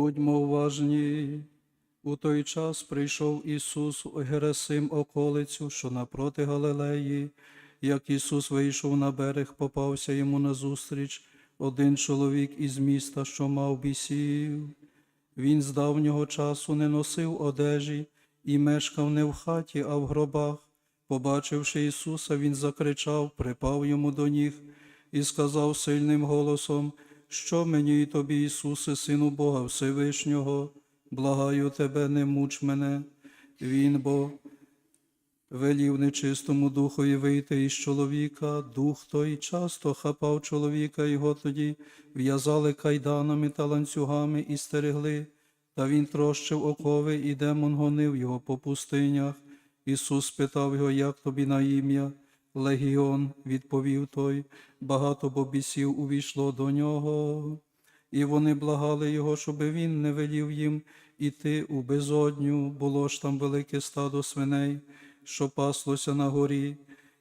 Будьмо уважні. У той час прийшов Ісус Герасим околицю, що напроти Галилеї. Як Ісус вийшов на берег, попався йому назустріч один чоловік із міста, що мав бісів. Він з давнього часу не носив одежі і мешкав не в хаті, а в гробах. Побачивши Ісуса, Він закричав, припав йому до ніг і сказав сильним голосом, що мені і тобі, Ісусе, Сину Бога Всевишнього, благаю тебе, не муч мене. Він бо велів нечистому духові вийти із чоловіка, дух той часто хапав чоловіка, його тоді в'язали кайданами та ланцюгами і стерегли, та він трощив окови, і демон гонив його по пустинях. Ісус спитав його, як тобі на ім'я? Легіон, відповів той, багато бобісів увійшло до нього, і вони благали його, щоби він не велів їм іти у безодню, було ж там велике стадо свиней, що паслося на горі,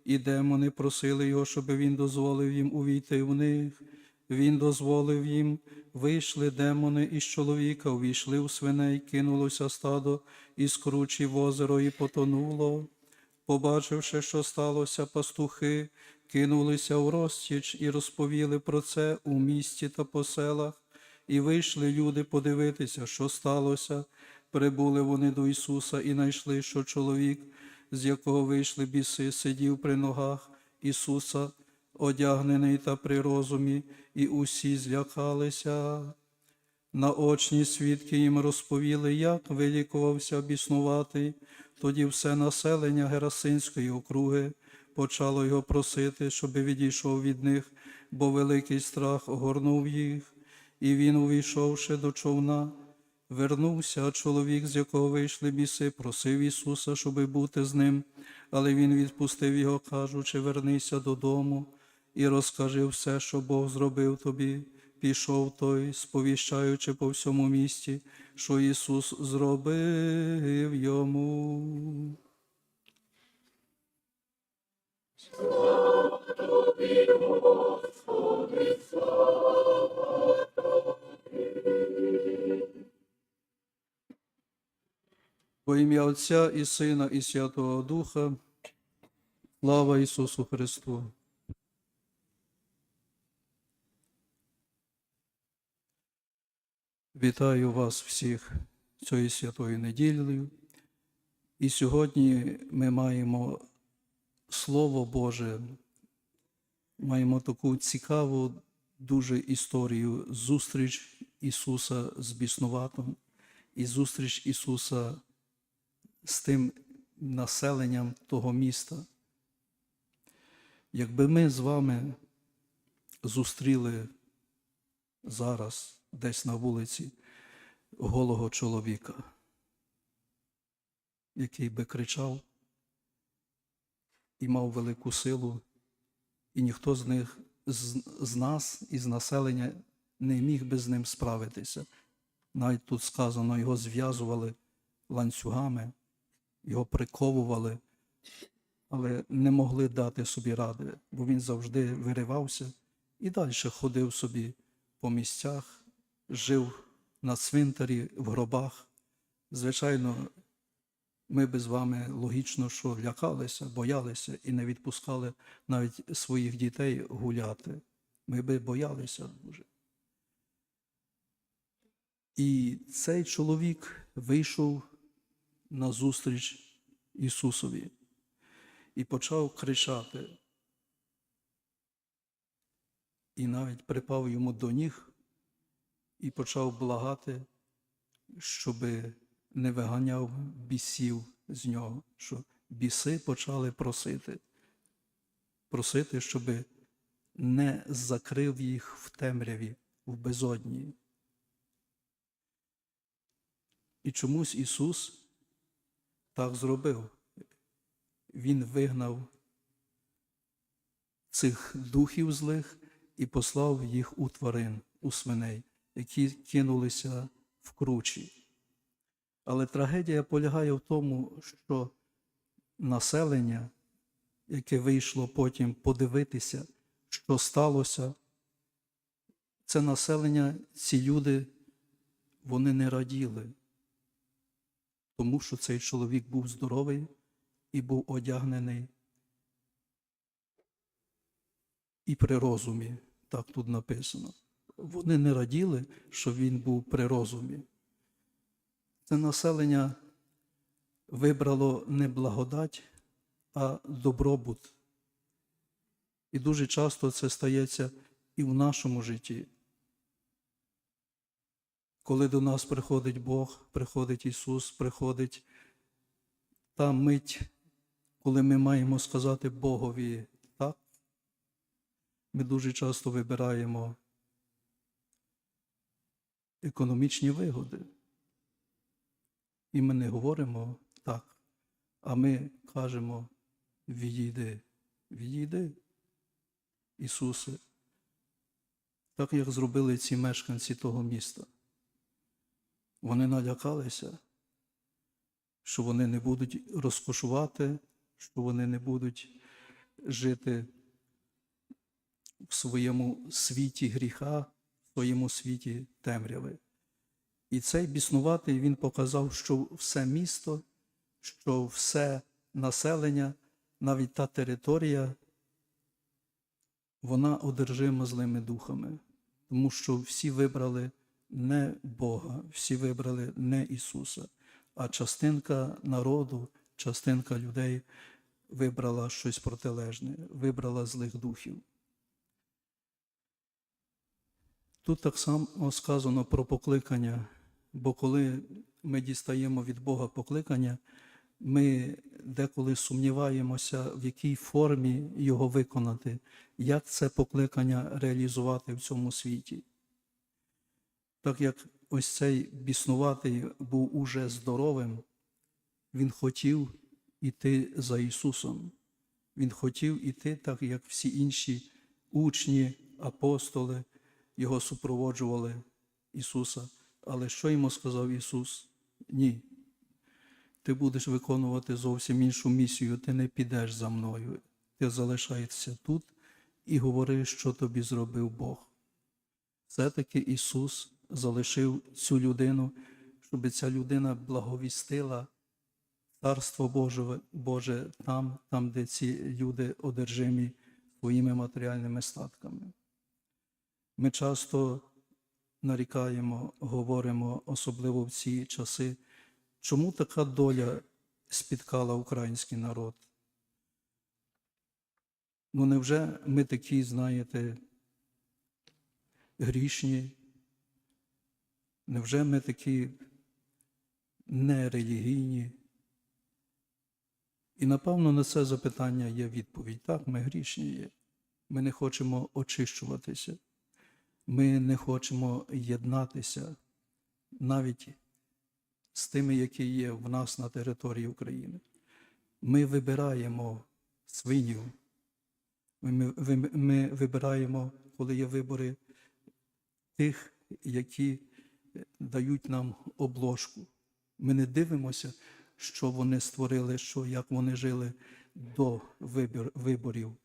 і демони просили його, щоби він дозволив їм увійти в них. Він дозволив їм, вийшли демони із чоловіка, увійшли в свиней, кинулося стадо із кручі в озеро і потонуло. Побачивши, що сталося, пастухи кинулися в розтіч і розповіли про це у місті та по селах, і вийшли люди подивитися, що сталося. Прибули вони до Ісуса і знайшли, що чоловік, з якого вийшли біси, сидів при ногах Ісуса, одягнений та при розумі, і усі злякалися. Наочні свідки їм розповіли, як вилікувався біснуватий. Тоді все населення Герасинської округи почало його просити, щоб відійшов від них, бо великий страх огорнув їх. І він, увійшовши до човна, вернувся, а чоловік, з якого вийшли біси, просив Ісуса, щоби бути з ним, але Він відпустив його, кажучи, вернися додому і розкажи все, що Бог зробив тобі. Пішов той, сповіщаючи по всьому місті, що Ісус зробив йому. Во ім'я Отця і Сина, і Святого Духа. Слава Ісусу Христу! Вітаю вас всіх цією святою неділею. І сьогодні ми маємо Слово Боже, маємо таку цікаву дуже історію зустріч Ісуса з біснуватим і зустріч Ісуса з тим населенням того міста. Якби ми з вами зустріли зараз десь на вулиці голого чоловіка, який би кричав і мав велику силу, і ніхто з них, з, з нас, із населення, не міг би з ним справитися. Навіть тут сказано, його зв'язували ланцюгами, його приковували, але не могли дати собі ради, бо він завжди виривався і далі ходив собі по місцях, жив на цвинтарі, в гробах. Звичайно, ми би з вами логічно, що лякалися, боялися і не відпускали навіть своїх дітей гуляти. Ми би боялися дуже. І цей чоловік вийшов на зустріч Ісусові і почав кричати. І навіть припав йому до ніг і почав благати, щоби не виганяв бісів з нього, що біси почали просити, просити, щоби не закрив їх в темряві, в безодні. І чомусь Ісус так зробив. Він вигнав цих духів злих і послав їх у тварин, у свиней, які кинулися в кручі. Але трагедія полягає в тому, що населення, яке вийшло потім подивитися, що сталося, це населення, ці люди вони не раділи, тому що цей чоловік був здоровий і був одягнений і при розумі, так тут написано. Вони не раділи, що він був при розумі. Це населення вибрало не благодать, а добробут. І дуже часто це стається і в нашому житті. Коли до нас приходить Бог, приходить Ісус, приходить та мить, коли ми маємо сказати Богові так, ми дуже часто вибираємо економічні вигоди. І ми не говоримо так, а ми кажемо відійди, відійди, Ісусе, так як зробили ці мешканці того міста. Вони налякалися, що вони не будуть розкошувати, що вони не будуть жити в своєму світі гріха, своєму світі темряви. І цей біснуватий він показав, що все місто, що все населення, навіть та територія, вона одержима злими духами, тому що всі вибрали не Бога, всі вибрали не Ісуса, а частинка народу, частинка людей вибрала щось протилежне, вибрала злих духів. Тут так само сказано про покликання, бо коли ми дістаємо від Бога покликання, ми деколи сумніваємося, в якій формі його виконати, як це покликання реалізувати в цьому світі. Так як ось цей біснуватий був уже здоровим, він хотів іти за Ісусом. Він хотів іти, так як всі інші учні, апостоли, його супроводжували Ісуса. Але що йому сказав Ісус? Ні. Ти будеш виконувати зовсім іншу місію, ти не підеш за мною. Ти залишаєшся тут і говори, що тобі зробив Бог. Все-таки Ісус залишив цю людину, щоб ця людина благовістила Царство Боже, Боже там, там, де ці люди одержимі своїми матеріальними статками. Ми часто нарікаємо, говоримо, особливо в ці часи, чому така доля спіткала український народ? Ну, невже ми такі, знаєте, грішні? Невже ми такі нерелігійні? І напевно на це запитання є відповідь. Так, ми грішні є. Ми не хочемо очищуватися. Ми не хочемо єднатися навіть з тими, які є в нас на території України. Ми вибираємо свинів. Ми, ми, вибираємо, коли є вибори, тих, які дають нам обложку. Ми не дивимося, що вони створили, що, як вони жили до вибір, виборів.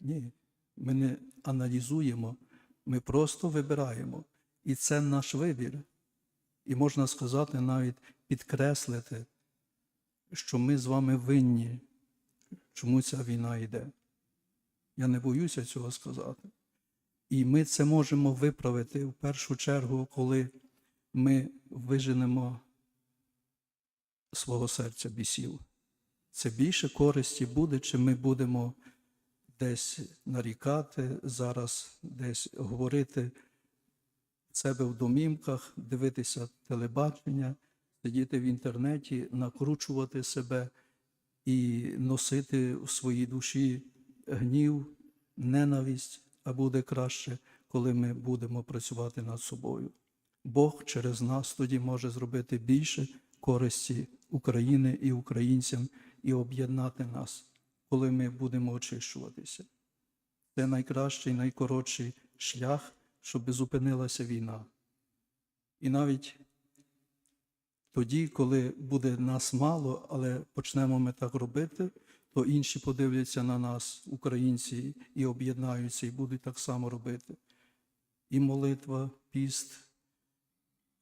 Ні, ми не аналізуємо, ми просто вибираємо. І це наш вибір. І можна сказати, навіть підкреслити, що ми з вами винні, чому ця війна йде. Я не боюся цього сказати. І ми це можемо виправити в першу чергу, коли ми виженемо свого серця бісів. Це більше користі буде, чи ми будемо десь нарікати, зараз десь говорити в себе в домівках, дивитися телебачення, сидіти в інтернеті, накручувати себе і носити у своїй душі гнів, ненависть, а буде краще, коли ми будемо працювати над собою. Бог через нас тоді може зробити більше користі України і українцям і об'єднати нас, коли ми будемо очищуватися. Це найкращий, найкоротший шлях, щоб зупинилася війна. І навіть тоді, коли буде нас мало, але почнемо ми так робити, то інші подивляться на нас, українці, і об'єднаються, і будуть так само робити. І молитва, піст,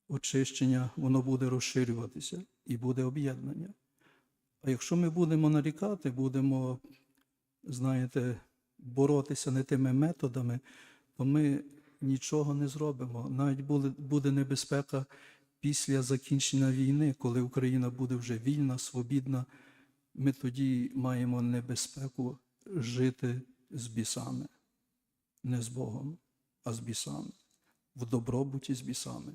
очищення, воно буде розширюватися і буде об'єднання. А якщо ми будемо нарікати, будемо, знаєте, боротися не тими методами, то ми нічого не зробимо. Навіть буде, небезпека після закінчення війни, коли Україна буде вже вільна, свобідна, ми тоді маємо небезпеку жити з бісами, не з Богом, а з бісами, в добробуті з бісами.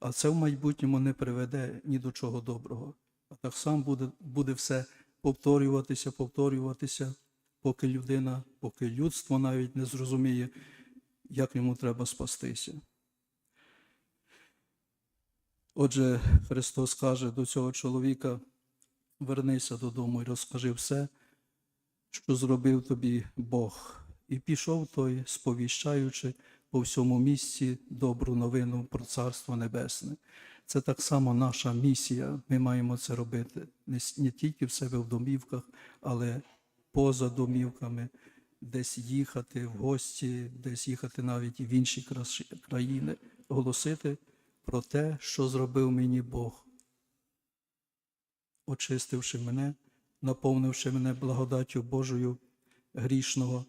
А це в майбутньому не приведе ні до чого доброго. Так само буде, буде все повторюватися, повторюватися, поки людина, поки людство навіть не зрозуміє, як йому треба спастися. Отже, Христос каже до цього чоловіка: вернися додому і розкажи все, що зробив тобі Бог. І пішов той, сповіщаючи по всьому місці добру новину про Царство Небесне. Це так само наша місія. Ми маємо це робити не, тільки в себе в домівках, але поза домівками, десь їхати в гості, десь їхати навіть в інші країни, голосити про те, що зробив мені Бог, очистивши мене, наповнивши мене благодаттю Божою грішного,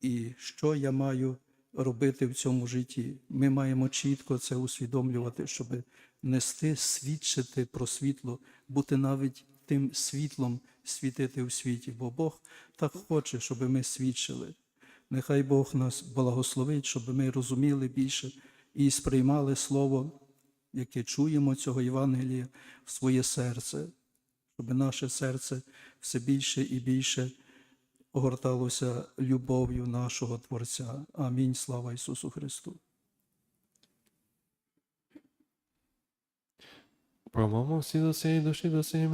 і що я маю робити в цьому житті. Ми маємо чітко це усвідомлювати, щоб нести, свідчити про світло, бути навіть тим світлом світити у світі, бо Бог так хоче, щоб ми свідчили. Нехай Бог нас благословить, щоб ми розуміли більше і сприймали Слово, яке чуємо цього Євангелія в своє серце, щоб наше серце все більше і більше огорталося любов'ю нашого Творця. Амінь. Слава Ісусу Христу. Промовимо всі до цієї душі до цієї